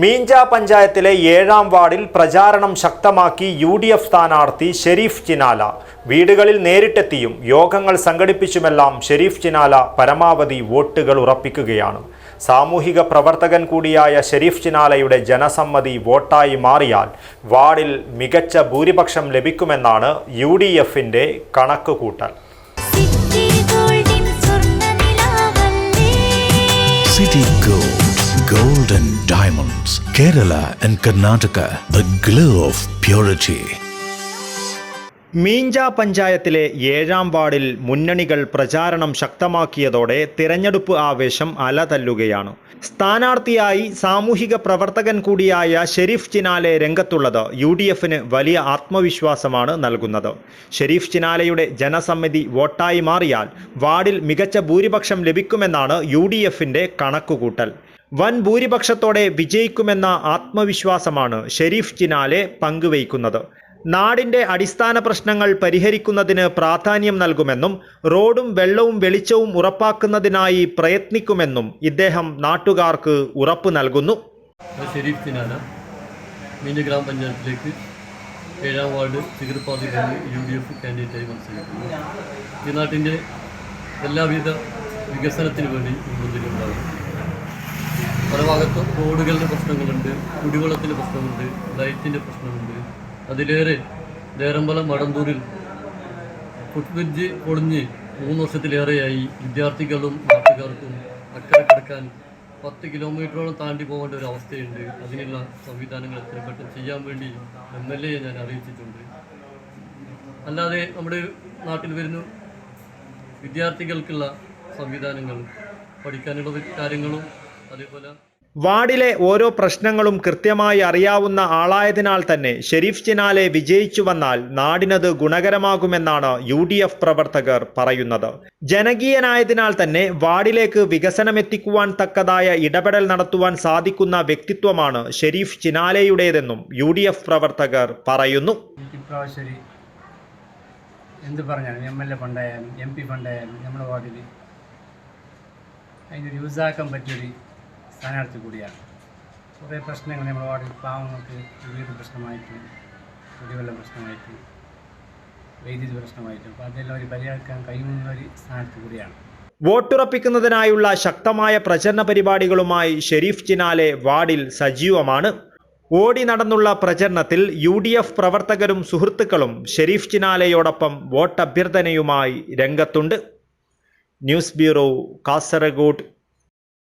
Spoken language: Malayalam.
മീഞ്ച പഞ്ചായത്തിലെ ഏഴാം വാർഡിൽ പ്രചാരണം ശക്തമാക്കി യു ഡി എഫ് സ്ഥാനാർത്ഥി ഷെരീഫ് ചിനാല. വീടുകളിൽ നേരിട്ടെത്തിയും യോഗങ്ങൾ സംഘടിപ്പിച്ചുമെല്ലാം ഷെരീഫ് ചിനാല പരമാവധി വോട്ടുകൾ ഉറപ്പിക്കുകയാണ്. സാമൂഹിക പ്രവർത്തകൻ കൂടിയായ ഷെരീഫ് ചിനാലയുടെ ജനസമ്മതി വോട്ടായി മാറിയാൽ വാർഡിൽ മികച്ച ഭൂരിപക്ഷം ലഭിക്കുമെന്നാണ് യു ഡി എഫിന്റെ കണക്കുകൂട്ടൽ സിറ്റി ഗോൾഡിൻ Diamonds, and Karnataka Karnataka, glow of purity. Meenja പഞ്ചായത്തിലെ ഏഴാം വാർഡിൽ മുന്നണികൾ പ്രചാരണം ശക്തമാക്കിയതോടെ തിരഞ്ഞെടുപ്പ് ആവേശം അലതല്ലുകയാണ്. സ്ഥാനാർത്ഥിയായി സാമൂഹിക പ്രവർത്തകൻ കൂടിയായ ഷെരീഫ് ചിനാലെ രംഗത്തുള്ളത് യു ഡി എഫിന് വലിയ ആത്മവിശ്വാസമാണ് നൽകുന്നത്. ഷെരീഫ് ചിനാലയുടെ ജനസമ്മതി വോട്ടായി മാറിയാൽ വാർഡിൽ മികച്ച ഭൂരിപക്ഷം ലഭിക്കുമെന്നാണ് യു ഡി എഫിന്റെ കണക്കുകൂട്ടൽ. വൻ ഭൂരിപക്ഷത്തോടെ വിജയിക്കുമെന്ന ആത്മവിശ്വാസമാണ് ഷെരീഫ് ചിനാലെ പങ്കുവയ്ക്കുന്നത്. നാടിന്റെ അടിസ്ഥാന പ്രശ്നങ്ങൾ പരിഹരിക്കുന്നതിന് പ്രാധാന്യം നൽകുമെന്നും റോഡും വെള്ളവും വെളിച്ചവും ഉറപ്പാക്കുന്നതിനായി പ്രയത്നിക്കുമെന്നും ഇദ്ദേഹം നാട്ടുകാർക്ക് ഉറപ്പു നൽകുന്നു. ഷെരീഫ് തിനാന മീഞ്ഞ ഗ്രാമപഞ്ചായത്തിലേക്ക് ഏഴാം വാർഡ് ചികിർപ്പാതി നിന്ന് യു ഡി എഫ് കാൻഡിഡേറ്റായി മത്സരിക്കുന്നു. ഈ നാട്ടിന്റെ എല്ലാവിധ വികസനത്തിന് വേണ്ടി മുൻപന്തിലുണ്ടാകും പല ഭാഗത്തും റോഡുകളുടെ പ്രശ്നങ്ങളുണ്ട് കുടിവെള്ളത്തിന്റെ പ്രശ്നമുണ്ട് ലൈറ്റിന്റെ പ്രശ്നമുണ്ട്. അതിലേറെ ദേരമ്പലം മടന്തൂരിൽ ബ്രിഡ്ജ് പൊളിഞ്ഞ് മൂന്ന് വർഷത്തിലേറെയായി വിദ്യാർത്ഥികളും നാട്ടുകാർക്കും അക്കരെ കിടക്കാൻ പത്ത് കിലോമീറ്ററോളം താണ്ടി പോകേണ്ട ഒരു അവസ്ഥയുണ്ട്. അതിനുള്ള സംവിധാനങ്ങൾ എത്ര പെട്ടെന്ന് ചെയ്യാൻ വേണ്ടി എം എൽ എ ഞാൻ അറിയിച്ചിട്ടുണ്ട്. അല്ലാതെ നമ്മുടെ നാട്ടിൽ വരുന്ന വിദ്യാർത്ഥികൾക്കുള്ള സംവിധാനങ്ങൾ പഠിക്കാനുള്ള കാര്യങ്ങളും അതേപോലെ വാർഡിലെ ഓരോ പ്രശ്നങ്ങളും കൃത്യമായി അറിയാവുന്ന ആളായതിനാൽ തന്നെ ഷെരീഫ് ചിനാലെ വിജയിച്ചു വന്നാൽ നാടിനത് ഗുണകരമാകുമെന്നാണ് യു ഡി എഫ് പ്രവർത്തകർ പറയുന്നത്. ജനകീയനായതിനാൽ തന്നെ വാർഡിലേക്ക് വികസനമെത്തിക്കുവാൻ തക്കതായ ഇടപെടൽ നടത്തുവാൻ സാധിക്കുന്ന വ്യക്തിത്വമാണ് ഷെരീഫ് ചിനാലയുടേതെന്നും യു ഡി എഫ് പ്രവർത്തകർ പറയുന്നു. എന്ത് പറഞ്ഞാലും എം എൽ എ ഫണ്ടായാലും എം പി ഫണ്ടായാലും നമ്മുടെ വാർഡിൽ അതിനൊരു യൂസാക്കാൻ പറ്റിയൊരു സ്ഥാനാർത്ഥി കൂടിയാണ്. കുറേ പ്രശ്നങ്ങൾ നമ്മുടെ വാർഡിൽ പാവങ്ങൾക്ക് വീട് പ്രശ്നമായിട്ടും കുടിവെള്ള പ്രശ്നമായിട്ടും വൈദ്യുതി പ്രശ്നമായിട്ടും അപ്പോൾ അതെല്ലാം അവർ പരിഹരിക്കാൻ കഴിയുന്ന ഒരു സ്ഥാനാർത്ഥി കൂടിയാണ്. വോട്ടുറപ്പിക്കുന്നതിനായുള്ള ശക്തമായ പ്രചരണ പരിപാടികളുമായി ഷെരീഫ് ചിനാലെ വാർഡിൽ സജീവമാണ്. ഓടി നടന്നുള്ള പ്രചരണത്തിൽ യു ഡി എഫ് പ്രവർത്തകരും സുഹൃത്തുക്കളും ഷെരീഫ് ചിനാലയോടൊപ്പം വോട്ടഭ്യർത്ഥനയുമായി രംഗത്തുണ്ട്. News bureau Kasaragod.